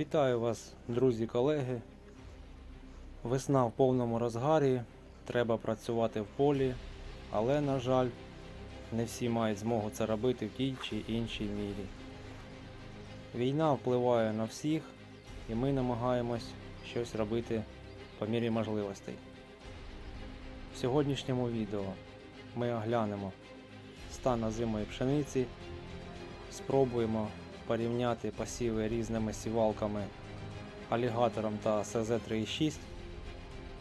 Вітаю вас, друзі, колеги. Весна в повному розгарі, треба працювати в полі, але, на жаль, не всі мають змогу це робити в тій чи іншій мірі. Війна впливає на всіх, і ми намагаємось щось робити по мірі можливостей. В сьогоднішньому відео ми оглянемо стан озимої пшениці, спробуємо порівняти посіви різними сівалками алігатором та СЗ-36.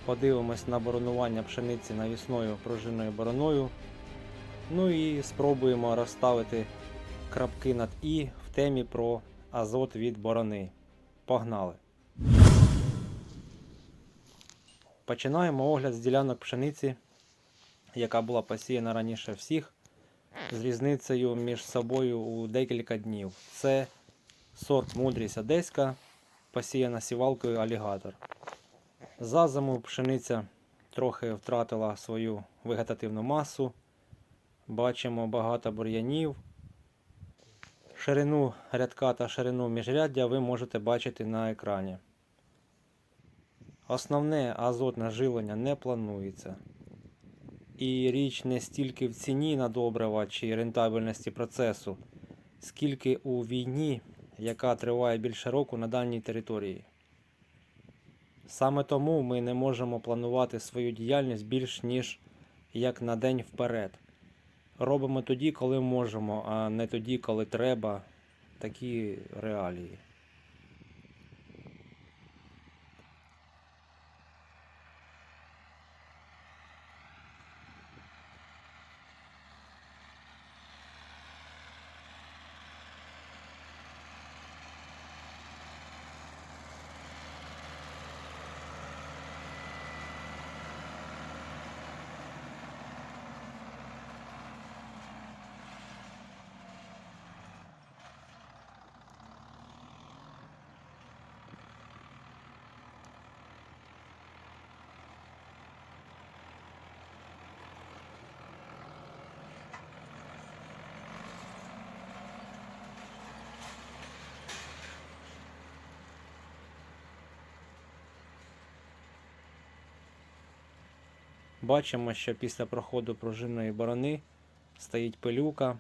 Подивимось на боронування пшениці навісною пружинною бороною. Ну і спробуємо розставити крапки над І в темі про азот від борони. Погнали! Починаємо огляд з ділянок пшениці, яка була посіяна раніше всіх з різницею між собою у декілька днів. Це сорт мудрість одеська, посіяна сівалкою алігатор. За зиму пшениця трохи втратила свою вегетативну масу. Бачимо багато бур'янів. Ширину рядка та ширину міжряддя ви можете бачити на екрані. Основне азотне жилення не планується. І річ не стільки в ціні на добрива чи рентабельності процесу, скільки у війні, яка триває більше року на даній території. Саме тому ми не можемо планувати свою діяльність більш ніж як на день вперед. Робимо тоді, коли можемо, а не тоді, коли треба. Такі реалії. Бачимо, що після проходу пружинної борони стоїть пилюка,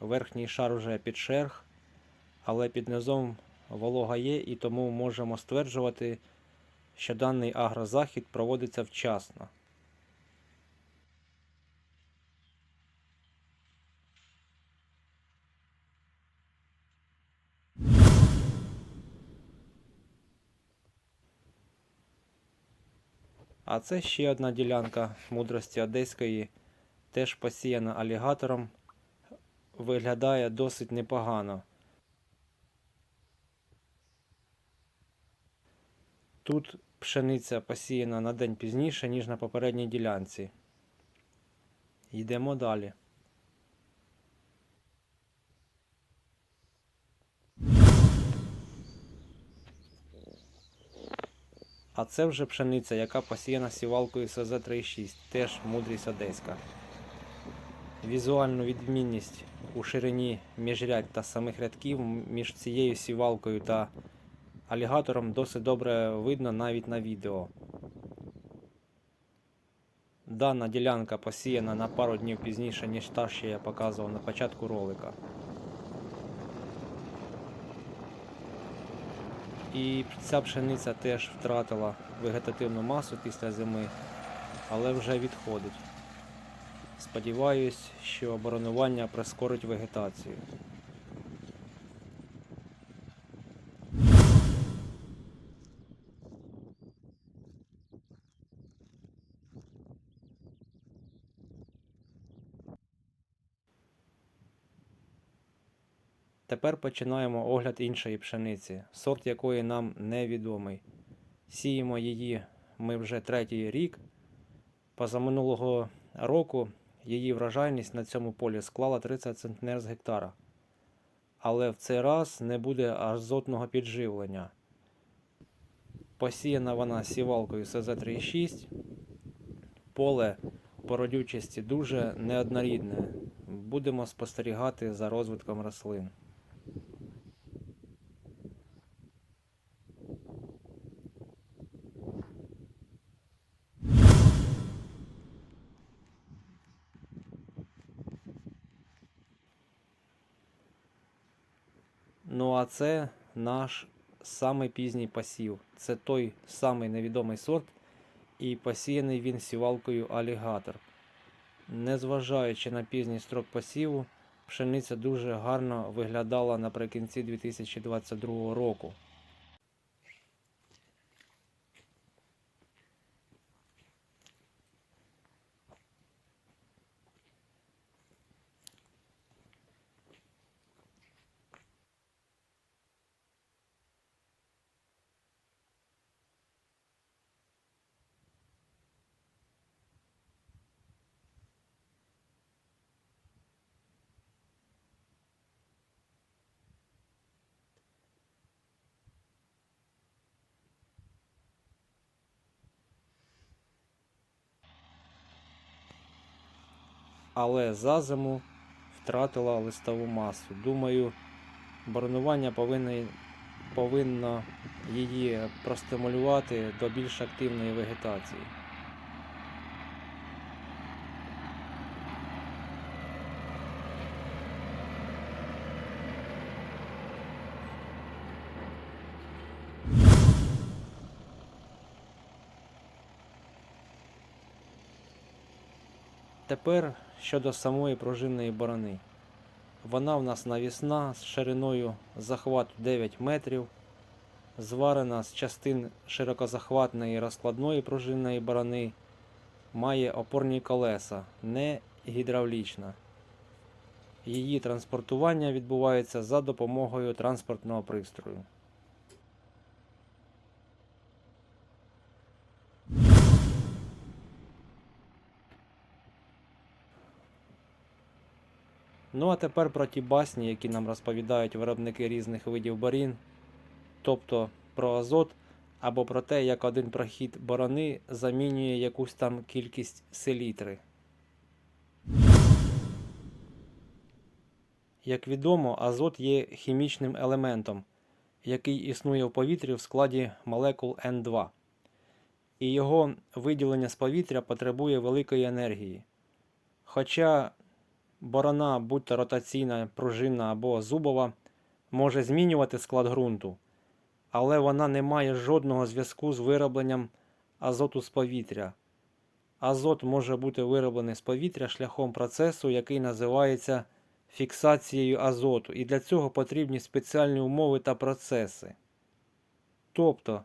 верхній шар уже під шерх, але під низом волога є і тому можемо стверджувати, що даний агрозахід проводиться вчасно. А це ще одна ділянка мудрості одеської, теж посіяна алігатором. Виглядає досить непогано. Тут пшениця посіяна на день пізніше, ніж на попередній ділянці. Йдемо далі. А це вже пшениця, яка посіяна сівалкою СЗ-36, теж мудрість одеська. Візуальну відмінність у ширині міжрядь та самих рядків між цією сівалкою та алігатором досить добре видно навіть на відео. Дана ділянка посіяна на пару днів пізніше, ніж та, що я показував на початку ролика. І ця пшениця теж втратила вегетативну масу після зими, але вже відходить. Сподіваюсь, що оборонування прискорить вегетацію. Тепер починаємо огляд іншої пшениці, сорт якої нам невідомий. Сіємо її ми вже третій рік. Позаминулого року її врожайність на цьому полі склала 30 центнер з гектара. Але в цей раз не буде азотного підживлення. Посіяна вона сівалкою СЗ-36. Поле по родючості дуже неоднорідне. Будемо спостерігати за розвитком рослин. А це наш самий пізній посів. Це той самий невідомий сорт, і посіяний він сівалкою алігатор. Незважаючи на пізній строк посіву, пшениця дуже гарно виглядала наприкінці 2022 року. Але за зиму втратила листову масу. Думаю, боронування повинно, повинно її простимулювати до більш активної вегетації. Тепер щодо самої пружинної борони. Вона в нас навісна з шириною захвату 9 метрів, зварена з частин широкозахватної розкладної пружинної борони, має опорні колеса, не гідравлічна. Її транспортування відбувається за допомогою транспортного пристрою. Ну а тепер про ті басні, які нам розповідають виробники різних видів борін, тобто про азот або про те, як один прохід борони замінює якусь там кількість селітри. Як відомо, азот є хімічним елементом, який існує в повітрі в складі молекул N2, і його виділення з повітря потребує великої енергії. Хоча борона, будь то ротаційна, пружинна або зубова, може змінювати склад ґрунту, але вона не має жодного зв'язку з виробленням азоту з повітря. Азот може бути вироблений з повітря шляхом процесу, який називається фіксацією азоту, і для цього потрібні спеціальні умови та процеси. Тобто,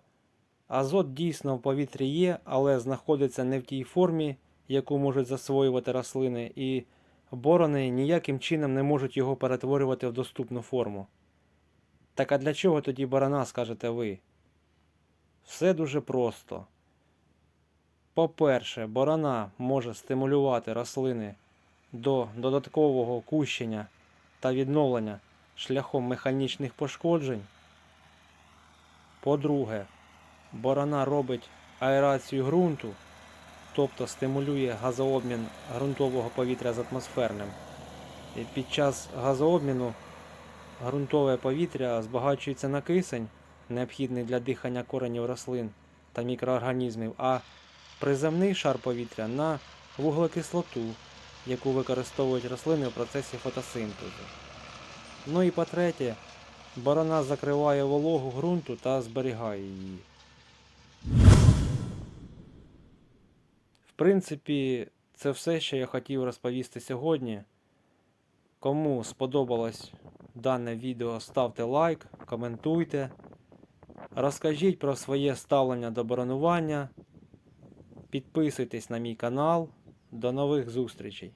азот дійсно в повітрі є, але знаходиться не в тій формі, яку можуть засвоювати рослини, і борони ніяким чином не можуть його перетворювати в доступну форму. Так а для чого тоді борона, скажете ви? Все дуже просто. По-перше, борона може стимулювати рослини до додаткового кущення та відновлення шляхом механічних пошкоджень. По-друге, борона робить аерацію ґрунту, тобто стимулює газообмін ґрунтового повітря з атмосферним. І під час газообміну ґрунтове повітря збагачується на кисень, необхідний для дихання коренів рослин та мікроорганізмів, а приземний шар повітря на вуглекислоту, яку використовують рослини в процесі фотосинтезу. Ну і по-третє, борона закриває вологу ґрунту та зберігає її. Принципі, це все, що я хотів розповісти сьогодні. Кому сподобалось дане відео, ставте лайк, коментуйте. Розкажіть про своє ставлення до баронування. Підписуйтесь на мій канал. До нових зустрічей!